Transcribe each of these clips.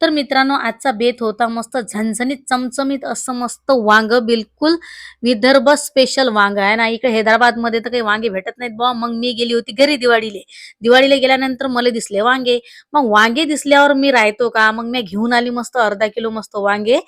तर मित्रांनो आजचा बेत होता मस्त झणझणीत चमचमीत असं मस्त वांग बिलकुल विदर्भ स्पेशल वांग आहे ना. इकडे हैदराबादमध्ये तर काही वांगे भेटत नाहीत बुवा. मग मी गेली होती घरी दिवाळीले. दिवाळीला गेल्यानंतर मला दिसले वांगे. मग वांगे दिसल्यावर मी राहतो का? मग मी घेऊन आली मस्त अर्धा किलो मस्त वांगे.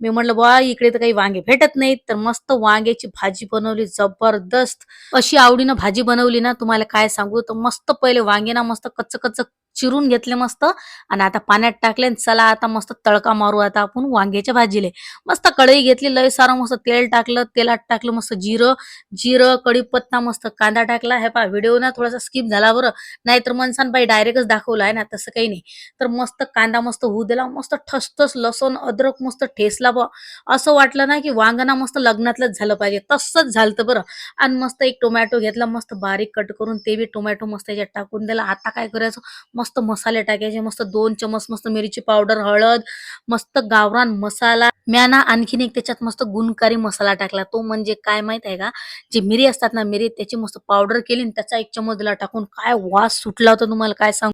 मी म्हणलं बुवा इकडे तर काही वांगे भेटत नाहीत. तर मस्त वांग्याची भाजी बनवली जबरदस्त. अशी आवडीनं भाजी बनवली ना तुम्हाला काय सांगू? तर मस्त पहिले वांगे ना मस्त कच्च कच्च चिरून घेतले मस्त. आणि आता पाण्यात टाकले आणि चला आता मस्त तडका मारू आता आपण वांग्याच्या भाजीले. मस्त कढई घेतली लय सारं मस्त तेल टाकलं तेलात टाकलं मस्त जिरं जिरं कढीपत्ता मस्त कांदा टाकला. हे पा व्हिडिओ ना थोडासा स्किप झाला बरं. नाहीतर मनसान बाई डायरेक्टच दाखवला आहे ना तसं काही नाही. तर मस्त कांदा मस्त होऊ दिला मस्त ठसठस लसूण अद्रक मस्त ठेसला बा असं वाटलं ना की वांगणा मस्त लग्नातलंच झालं पाहिजे. तसंच झालं बरं. आणि मस्त एक टोमॅटो घेतला मस्त बारीक कट करून ते बी टोमॅटो मस्त याच्यात टाकून दिला. आता काय करायचं? मस्त मसाले टाकायचे मस्त दोन चमच मस्त मिरची पावडर हळद मस्त गावरान मसाला. म्या ना आणखीन एक त्याच्यात मस्त गुणकारी मसाला टाकला. तो म्हणजे काय माहीत आहे का? जी मिरी असतात ना मिरी त्याची मस्त पावडर केली आणि त्याचा एक चमच दिला टाकून. काय वास सुटला होता तुम्हाला काय सांग?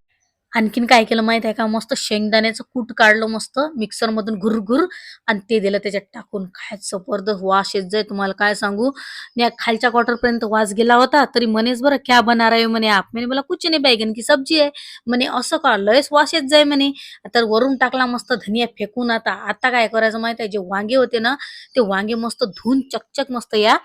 आणखीन काय केलं माहीत आहे का? मस्त शेंगदाण्याचं कूट काढलं मस्त. मिक्सर मधून घुरघुर आणि ते दिलं त्याच्यात टाकून. काय जबरदस्त वास येत जाय तुम्हाला काय सांगू? या खालच्या क्वार्टरपर्यंत वास गेला होता तरी म्हणेच बरं क्या बना आहे हो म्हणे आप? म्हणे मला कुछ नाही बैगन की सब्जी आहे. म्हणे असं का? लयच वास येत जाय म्हणे. तर वरून टाकला मस्त धनिया फेकून आता. आता काय करायचं माहीत आहे? जे वांगे होते ना ते वांगे मस्त धुवून चकचक मस्त या.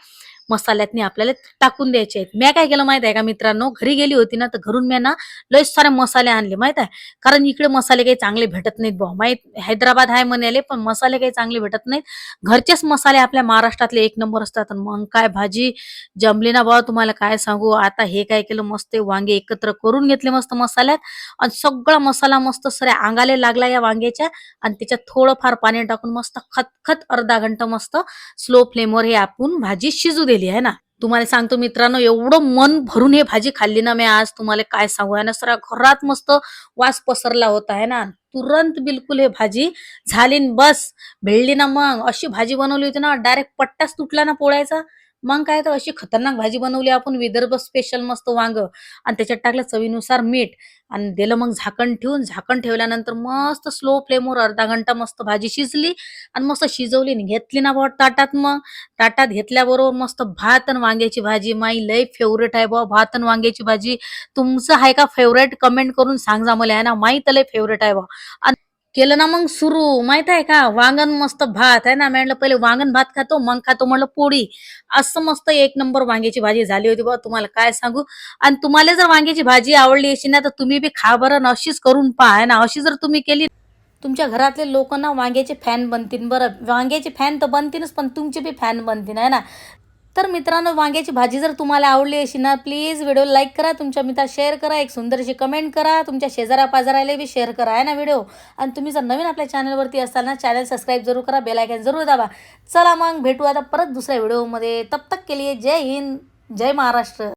मसाल्यातनी आपल्याला टाकून द्यायचे आहेत. मी काय केलं माहीत आहे का मित्रांनो? घरी गेली होती ना तर घरून मी ना लय सारे मसाले आणले माहीत आहे. कारण इकडे मसाले काही चांगले भेटत नाहीत भाऊ माहीत हैदराबाद आहे म्हणाले पण मसाले काही चांगले भेटत नाहीत. घरचेच मसाले आपल्या महाराष्ट्रातले एक नंबर असतात. मग काय भाजी जमली ना भाऊ तुम्हाला काय सांगू? आता हे काय केलं मस्त वांगे एकत्र करून घेतले मस्त मसाल्यात. आणि सगळा मसाला मस्त सऱ्या अंगाले लागला या वांग्याच्या. आणि त्याच्यात थोडंफार पाणी टाकून मस्त खतखत अर्धा घंटा मस्त स्लो फ्लेमवर हे आपण भाजी शिजू दिली. आहे ना? तुम्हाला सांगतो मित्रांनो एवढं मन भरून हे भाजी खाल्ली ना मी आज. तुम्हाला काय सांगू? आहे ना सर घरात मस्त वास पसरला होता आहे ना? तुरंत बिलकुल हे भाजी झाली बस. भेळली ना मग. अशी भाजी बनवली होती ना डायरेक्ट पट्टाच तुटला ना पोळ्याचा. मग काय तर अशी खतरनाक भाजी बनवली आपण विदर्भ स्पेशल मस्त वांग. आणि त्याच्यात टाकलं चवीनुसार मीठ. आणि दिलं मग झाकण ठेवून झाकण ठेवल्यानंतर मस्त स्लो फ्लेमवर अर्धा घंटा मस्त भाजी शिजली. आणि मस्त शिजवली आणि घेतली ना भाऊ ताटात मग. ताटात घेतल्याबरोबर मस्त भात आणि वांग्याची भाजी. माई लय फेवरेट आहे बाबा भात आणि वांग्याची भाजी. तुमचं आहे का फेवरेट कमेंट करून सांग जा मला. आहे ना? माई तर लय फेवरेट आहे बा आणि केलं ना मग सुरू. माहीत आहे का? वांगण मस्त भात आहे ना? म्हणलं पहिले वांगण भात खातो मग खातो म्हणलं पोळी. असं मस्त एक नंबर वांग्याची भाजी झाली होती बा तुम्हाला काय सांगू? आणि तुम्हाला जर वांग्याची भाजी आवडली अशी ना तर तुम्ही बी खा बरं. अशीच करून पहा ना? अशी जर तुम्ही केली तुमच्या घरातले लोक ना वांग्याचे फॅन बनतील. बरं वांग्याचे फॅन तर बनतीलच पण तुमचे बी फॅन बनतील आहे ना? तर मित्रांनो वांग्याची भाजी जर तुम्हाला आवडली अशी ना प्लीज व्हिडिओ लाईक करा तुमच्या मित्रात शेअर करा एक सुंदरशी कमेंट करा तुमच्या शेजारा बी शेअर करा आहे ना व्हिडिओ आणि तुम्ही जर नवीन आपल्या चॅनलवरती असाल ना चॅनल सबस्क्राईब जरूर करा बेलायकन जरूर दाबा. चला मग भेटू आता परत दुसऱ्या व्हिडिओमध्ये तब तक केली जय हिंद जय महाराष्ट्र.